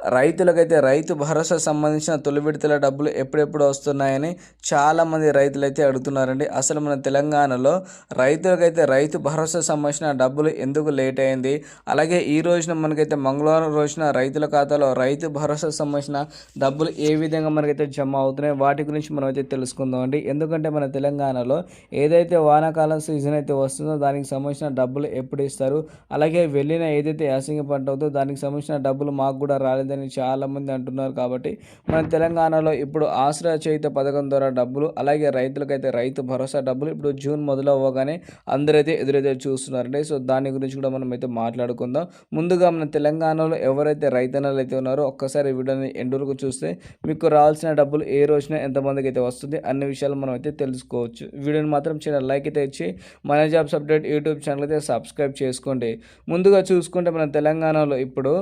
రైతులకైతే రైతు భరోసా సంబంధించిన తొలి విడతల డబ్బులు ఎప్పుడెప్పుడు వస్తున్నాయని చాలామంది రైతులైతే అడుగుతున్నారండి. అసలు మన తెలంగాణలో రైతులకైతే రైతు భరోసా సంబంధించిన డబ్బులు ఎందుకు లేట్ అయింది? అలాగే ఈ రోజున మనకైతే మంగళవారం రోజున రైతుల ఖాతాలో రైతు భరోసా సంబంధించిన డబ్బులు ఏ విధంగా మనకైతే జమ అవుతున్నాయి వాటి గురించి మనం అయితే తెలుసుకుందాం అండి. ఎందుకంటే మన తెలంగాణలో ఏదైతే వానాకాలం సీజన్ అయితే వస్తుందో దానికి సంబంధించిన డబ్బులు ఎప్పుడు ఇస్తారు? అలాగే వెళ్ళిన ఏదైతే యాసంగి పంట అవుతుందో దానికి సంబంధించిన డబ్బులు మాకు కూడా రాలేదు. అని చాలామంది అంటున్నారు కాబట్టి మన తెలంగాణలో ఇప్పుడు ఆశ్రయ చేత పథకం ద్వారా డబ్బులు అలాగే రైతులకైతే రైతు భరోసా డబ్బులు ఇప్పుడు జూన్ మొదలవ్వగానే అందరైతే ఎదురైతే చూస్తున్నారండి. సో దాని గురించి కూడా మనం అయితే మాట్లాడుకుందాం. ముందుగా మన తెలంగాణలో ఎవరైతే రైతన్నలు అయితే ఉన్నారో ఒక్కసారి వీడియోని ఎండురకు చూస్తే మీకు రావాల్సిన డబ్బులు ఏ రోజున ఎంతమందికి అయితే వస్తుంది అన్ని విషయాలు మనం అయితే తెలుసుకోవచ్చు. వీడియోని మాత్రం చిన్న లైక్ అయితే ఇచ్చి మన జాబ్స్ అప్డేట్ యూట్యూబ్ ఛానల్ అయితే సబ్స్క్రైబ్ చేసుకోండి. ముందుగా చూసుకుంటే మన తెలంగాణలో ఇప్పుడు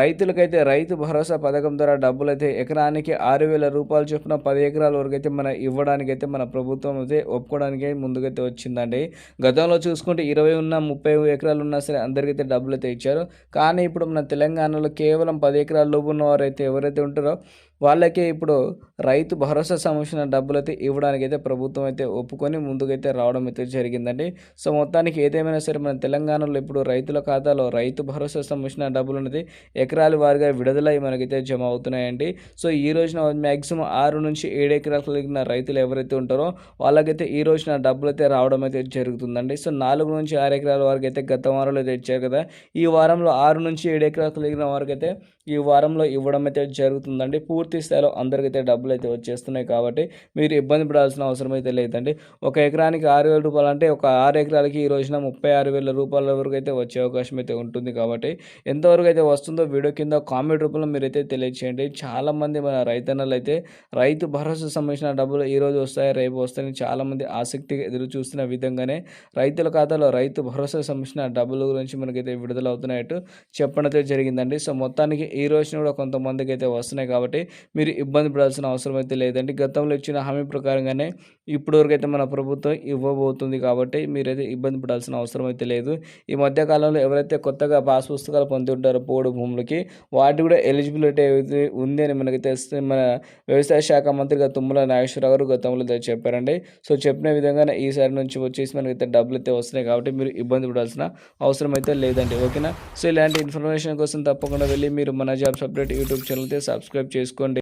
రైతులకైతే రైతు భరోసా పథకం ద్వారా డబ్బులు అయితే ఎకరానికి ఆరు వేల రూపాయలు చొప్పున పది ఎకరాల వరకు అయితే మన ఇవ్వడానికి అయితే మన ప్రభుత్వం అయితే ఒప్పుకోవడానికి ముందుకైతే వచ్చిందండి. గతంలో చూసుకుంటే ఇరవై ఉన్న ముప్పై ఎకరాలు ఉన్నా సరే అందరికైతే డబ్బులు అయితే ఇచ్చారు. కానీ ఇప్పుడు మన తెలంగాణలో కేవలం పది ఎకరాల లోపు ఉన్న వారైతే ఎవరైతే ఉంటారో వాళ్ళకే ఇప్పుడు రైతు భరోసా సంబంధించిన డబ్బులు అయితే ఇవ్వడానికి అయితే ప్రభుత్వం అయితే ఒప్పుకొని ముందుకైతే రావడం అయితే జరిగిందండి. సో మొత్తానికి ఏదేమైనా సరే మన తెలంగాణలో ఇప్పుడు రైతుల ఖాతాలో రైతు భరోసా సంబంధించిన డబ్బులు అనేది ఎకరాల వారిగా విడుదలై మనకైతే జమ అవుతున్నాయండి. సో ఈ రోజున మ్యాక్సిమం ఆరు నుంచి ఏడు ఎకరాలు కలిగిన రైతులు ఎవరైతే ఉంటారో వాళ్ళకైతే ఈ రోజున డబ్బులు అయితే రావడం అయితే జరుగుతుందండి. సో నాలుగు నుంచి ఆరు ఎకరాల వరకు అయితే గత వారంలో అయితే ఇచ్చారు కదా ఈ వారంలో ఆరు నుంచి ఏడు ఎకరాలు కలిగిన వారికి అయితే ఈ వారంలో ఇవ్వడం అయితే జరుగుతుందండి. పూర్తి పూర్తి స్థాయిలో అందరికైతే డబ్బులు అయితే వచ్చేస్తున్నాయి కాబట్టి మీరు ఇబ్బంది పడాల్సిన అవసరం అయితే లేదండి. ఒక ఎకరానికి ఆరు వేల రూపాయలు అంటే ఒక ఆరు ఎకరాలకి ఈ రోజున ముప్పై ఆరు వేల రూపాయల వరకు అయితే వచ్చే అవకాశం అయితే ఉంటుంది కాబట్టి ఎంతవరకు అయితే వస్తుందో వీడియో కింద కామెంట్ రూపంలో మీరైతే తెలియచేయండి. చాలామంది మన రైతన్నలు అయితే రైతు భరోసా సంబంధించిన డబ్బులు ఈ రోజు వస్తాయి రేపు వస్తాయని చాలామంది ఆసక్తిగా ఎదురు చూస్తున్న విధంగానే రైతుల ఖాతాలో రైతు భరోసా సంబంధించిన డబ్బుల గురించి మనకైతే విడుదల అవుతున్నట్టు చెప్పడం అయితే జరిగిందండి. సో మొత్తానికి ఈ రోజున కూడా కొంతమందికి అయితే వస్తున్నాయి కాబట్టి మీరు ఇబ్బంది పడాల్సిన అవసరం అయితే లేదండి. గతంలో ఇచ్చిన హామీ ప్రకారంగానే ఇప్పటివరకు అయితే మన ప్రభుత్వం ఇవ్వబోతుంది కాబట్టి మీరైతే ఇబ్బంది పడాల్సిన అవసరం అయితే లేదు. ఈ మధ్యకాలంలో ఎవరైతే కొత్తగా పాస్ పుస్తకాలు పొంది ఉంటారో పోడు భూములకి వాటి కూడా ఎలిజిబిలిటీ అయితే ఉంది అని మనకి తెలిస్తే మన వ్యవసాయ శాఖ మంత్రిగా తుమ్మల నాగేశ్వరరావు గారు గతంలో చెప్పారండి. సో చెప్పిన విధంగానే ఈసారి నుంచి వచ్చేసి మనకైతే డబ్బులు అయితే వస్తున్నాయి కాబట్టి మీరు ఇబ్బంది పడాల్సిన అవసరం అయితే లేదండి. ఓకేనా? సో ఇలాంటి ఇన్ఫర్మేషన్ కోసం తప్పకుండా వెళ్ళి మీరు మన జాబ్స్ అప్డేట్ యూట్యూబ్ ఛానల్ అయితే సబ్స్క్రైబ్ చేసుకోండి.